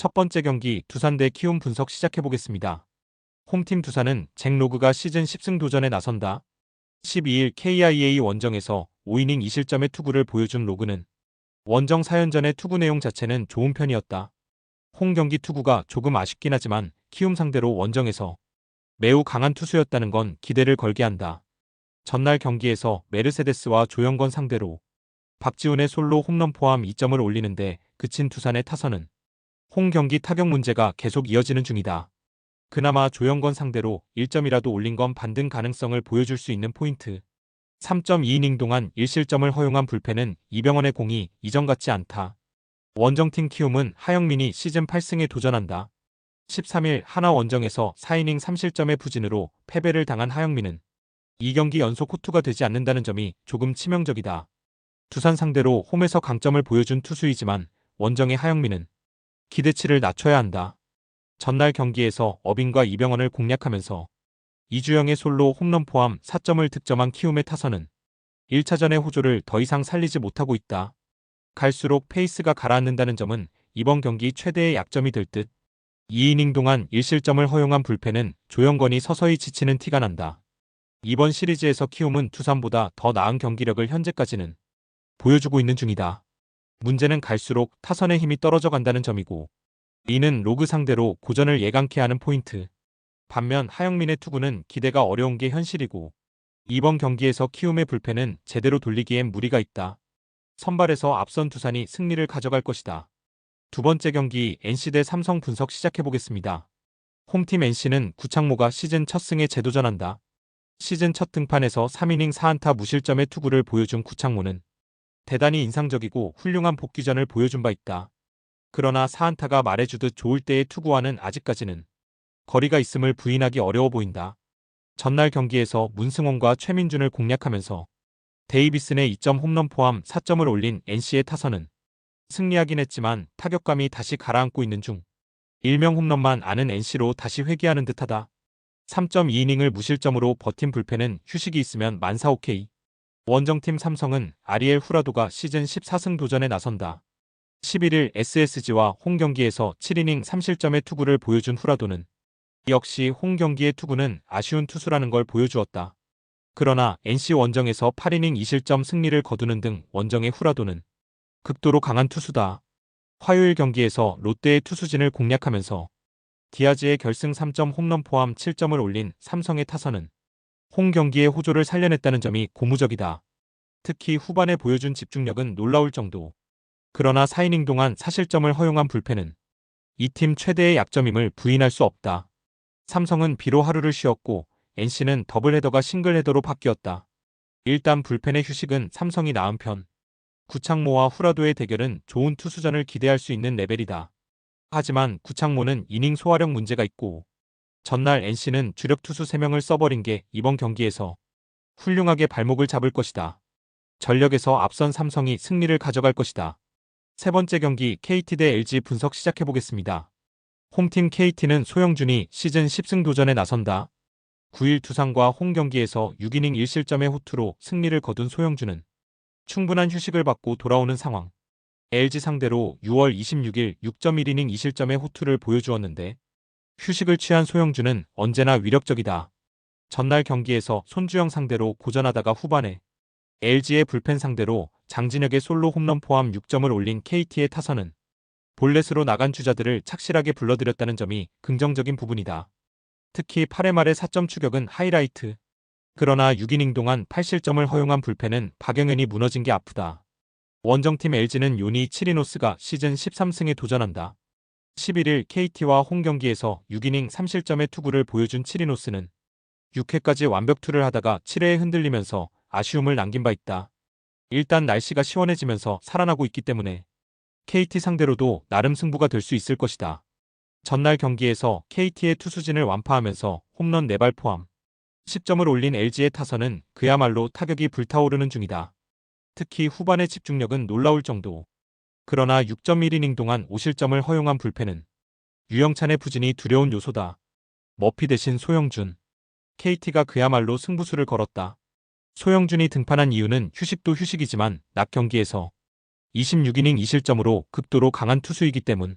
첫 번째 경기 두산 대 키움 분석 시작해보겠습니다. 홈팀 두산은 잭 로그가 시즌 10승 도전에 나선다. 12일 KIA 원정에서 5이닝 2실점의 투구를 보여준 로그는 원정 4연전의 투구 내용 자체는 좋은 편이었다. 홈 경기 투구가 조금 아쉽긴 하지만 키움 상대로 원정에서 매우 강한 투수였다는 건 기대를 걸게 한다. 전날 경기에서 메르세데스와 조영건 상대로 박지훈의 솔로 홈런 포함 2점을 올리는데 그친 두산의 타선은 홈 경기 타격 문제가 계속 이어지는 중이다. 그나마 조영건 상대로 1점이라도 올린 건 반등 가능성을 보여줄 수 있는 포인트. 3.2이닝 동안 1실점을 허용한 불펜은 이병헌의 공이 이전 같지 않다. 원정팀 키움은 하영민이 시즌 8승에 도전한다. 13일 하나 원정에서 4이닝 3실점의 부진으로 패배를 당한 하영민은 2경기 연속 호투가 되지 않는다는 점이 조금 치명적이다. 두산 상대로 홈에서 강점을 보여준 투수이지만 원정의 하영민은 기대치를 낮춰야 한다. 전날 경기에서 어빈과 이병헌을 공략하면서 이주영의 솔로 홈런 포함 4점을 득점한 키움의 타선은 1차전의 호조를 더 이상 살리지 못하고 있다. 갈수록 페이스가 가라앉는다는 점은 이번 경기 최대의 약점이 될 듯. 2이닝 동안 1실점을 허용한 불펜은 조영건이 서서히 지치는 티가 난다. 이번 시리즈에서 키움은 두산보다 더 나은 경기력을 현재까지는 보여주고 있는 중이다. 문제는 갈수록 타선의 힘이 떨어져 간다는 점이고 이는 로그 상대로 고전을 예감케 하는 포인트. 반면 하영민의 투구는 기대가 어려운 게 현실이고 이번 경기에서 키움의 불펜은 제대로 돌리기엔 무리가 있다. 선발에서 앞선 두산이 승리를 가져갈 것이다. 두 번째 경기 NC 대 삼성 분석 시작해보겠습니다. 홈팀 NC는 구창모가 시즌 첫 승에 재도전한다. 시즌 첫 등판에서 3이닝 4안타 무실점의 투구를 보여준 구창모는 대단히 인상적이고 훌륭한 복귀전을 보여준 바 있다. 그러나 사안타가 말해주듯 좋을 때의 투구와는 아직까지는 거리가 있음을 부인하기 어려워 보인다. 전날 경기에서 문승원과 최민준을 공략하면서 데이비슨의 2점 홈런 포함 4점을 올린 NC의 타선은 승리하긴 했지만 타격감이 다시 가라앉고 있는 중 일명 홈런만 아는 NC로 다시 회귀하는 듯하다. 3.2이닝을 무실점으로 버틴 불펜은 휴식이 있으면 만사 오케이. 원정팀 삼성은 아리엘 후라도가 시즌 14승 도전에 나선다. 11일 SSG와 홈 경기에서 7이닝 3실점의 투구를 보여준 후라도는 역시 홈 경기의 투구는 아쉬운 투수라는 걸 보여주었다. 그러나 NC 원정에서 8이닝 2실점 승리를 거두는 등 원정의 후라도는 극도로 강한 투수다. 화요일 경기에서 롯데의 투수진을 공략하면서 디아즈의 결승 3점 홈런 포함 7점을 올린 삼성의 타선은 홈 경기의 호조를 살려냈다는 점이 고무적이다. 특히 후반에 보여준 집중력은 놀라울 정도. 그러나 4이닝 동안 사실점을 허용한 불펜은 이 팀 최대의 약점임을 부인할 수 없다. 삼성은 비로 하루를 쉬었고 NC는 더블헤더가 싱글헤더로 바뀌었다. 일단 불펜의 휴식은 삼성이 나은 편. 구창모와 후라도의 대결은 좋은 투수전을 기대할 수 있는 레벨이다. 하지만 구창모는 이닝 소화력 문제가 있고 전날 NC는 주력 투수 3명을 써버린 게 이번 경기에서 훌륭하게 발목을 잡을 것이다. 전력에서 앞선 삼성이 승리를 가져갈 것이다. 세 번째 경기 KT 대 LG 분석 시작해보겠습니다. 홈팀 KT는 소영준이 시즌 10승 도전에 나선다. 9일 두산과 홈 경기에서 6이닝 1실점의 호투로 승리를 거둔 소영준은 충분한 휴식을 받고 돌아오는 상황. LG 상대로 6월 26일 6.1이닝 2실점의 호투를 보여주었는데 휴식을 취한 소영준은 언제나 위력적이다. 전날 경기에서 손주영 상대로 고전하다가 후반에 LG의 불펜 상대로 장진혁의 솔로 홈런 포함 6점을 올린 KT의 타선은 볼넷으로 나간 주자들을 착실하게 불러들였다는 점이 긍정적인 부분이다. 특히 8회 말의 4점 추격은 하이라이트. 그러나 6이닝 동안 8실점을 허용한 불펜은 박영현이 무너진 게 아프다. 원정팀 LG는 요니 치리노스가 시즌 13승에 도전한다. 11일 KT와 홈 경기에서 6이닝 3실점의 투구를 보여준 치리노스는 6회까지 완벽투를 하다가 7회에 흔들리면서 아쉬움을 남긴 바 있다. 일단 날씨가 시원해지면서 살아나고 있기 때문에 KT 상대로도 나름 승부가 될 수 있을 것이다. 전날 경기에서 KT의 투수진을 완파하면서 홈런 4발 포함 10점을 올린 LG의 타선은 그야말로 타격이 불타오르는 중이다. 특히 후반의 집중력은 놀라울 정도. 그러나 6.1이닝 동안 5실점을 허용한 불펜은 유영찬의 부진이 두려운 요소다. 머피 대신 소영준. KT가 그야말로 승부수를 걸었다. 소영준이 등판한 이유는 휴식도 휴식이지만 낮 경기에서 26이닝 2실점으로 극도로 강한 투수이기 때문.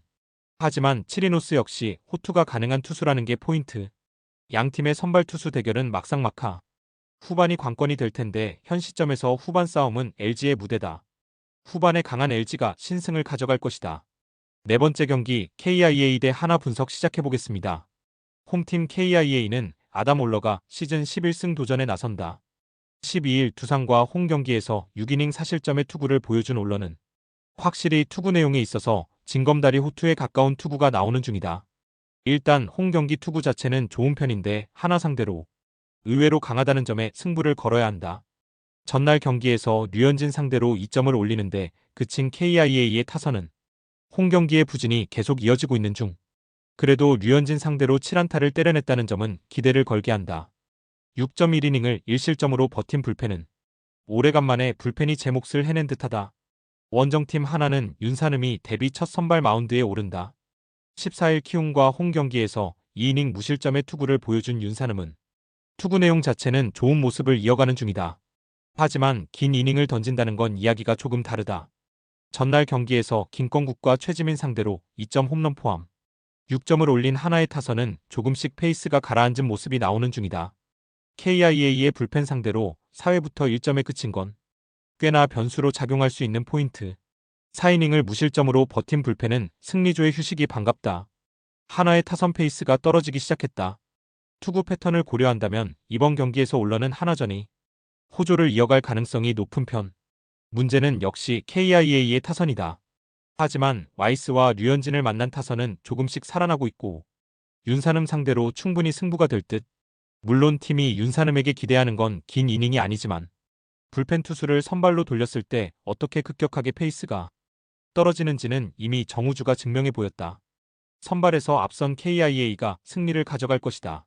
하지만 치리노스 역시 호투가 가능한 투수라는 게 포인트. 양 팀의 선발 투수 대결은 막상막하. 후반이 관건이 될 텐데 현 시점에서 후반 싸움은 LG의 무대다. 후반에 강한 LG가 신승을 가져갈 것이다. 네 번째 경기 KIA 대 하나 분석 시작해 보겠습니다. 홈팀 KIA는 아담 올러가 시즌 11승 도전에 나선다. 12일 두산과 홈 경기에서 6이닝 사실점의 투구를 보여준 올러는 확실히 투구 내용에 있어서 징검다리 호투에 가까운 투구가 나오는 중이다. 일단 홈 경기 투구 자체는 좋은 편인데 하나 상대로 의외로 강하다는 점에 승부를 걸어야 한다. 전날 경기에서 류현진 상대로 2점을 올리는데 그친 KIA의 타선은 홈 경기의 부진이 계속 이어지고 있는 중. 그래도 류현진 상대로 7안타를 때려냈다는 점은 기대를 걸게 한다. 6.1이닝을 1실점으로 버틴 불펜은 오래간만에 불펜이 제 몫을 해낸 듯하다. 원정팀 하나는 윤산음이 데뷔 첫 선발 마운드에 오른다. 14일 키움과 홈 경기에서 2이닝 무실점의 투구를 보여준 윤산음은 투구 내용 자체는 좋은 모습을 이어가는 중이다. 하지만 긴 이닝을 던진다는 건 이야기가 조금 다르다. 전날 경기에서 김건국과 최지민 상대로 2점 홈런 포함 6점을 올린 하나의 타선은 조금씩 페이스가 가라앉은 모습이 나오는 중이다. KIA의 불펜 상대로 4회부터 1점에 그친 건 꽤나 변수로 작용할 수 있는 포인트. 4이닝을 무실점으로 버틴 불펜은 승리조의 휴식이 반갑다. 하나의 타선 페이스가 떨어지기 시작했다. 투구 패턴을 고려한다면 이번 경기에서 올러는 하나전이 호조를 이어갈 가능성이 높은 편. 문제는 역시 KIA의 타선이다. 하지만 와이스와 류현진을 만난 타선은 조금씩 살아나고 있고 윤산음 상대로 충분히 승부가 될 듯. 물론 팀이 윤산음에게 기대하는 건 긴 이닝이 아니지만 불펜 투수를 선발로 돌렸을 때 어떻게 급격하게 페이스가 떨어지는지는 이미 정우주가 증명해 보였다. 선발에서 앞선 KIA가 승리를 가져갈 것이다.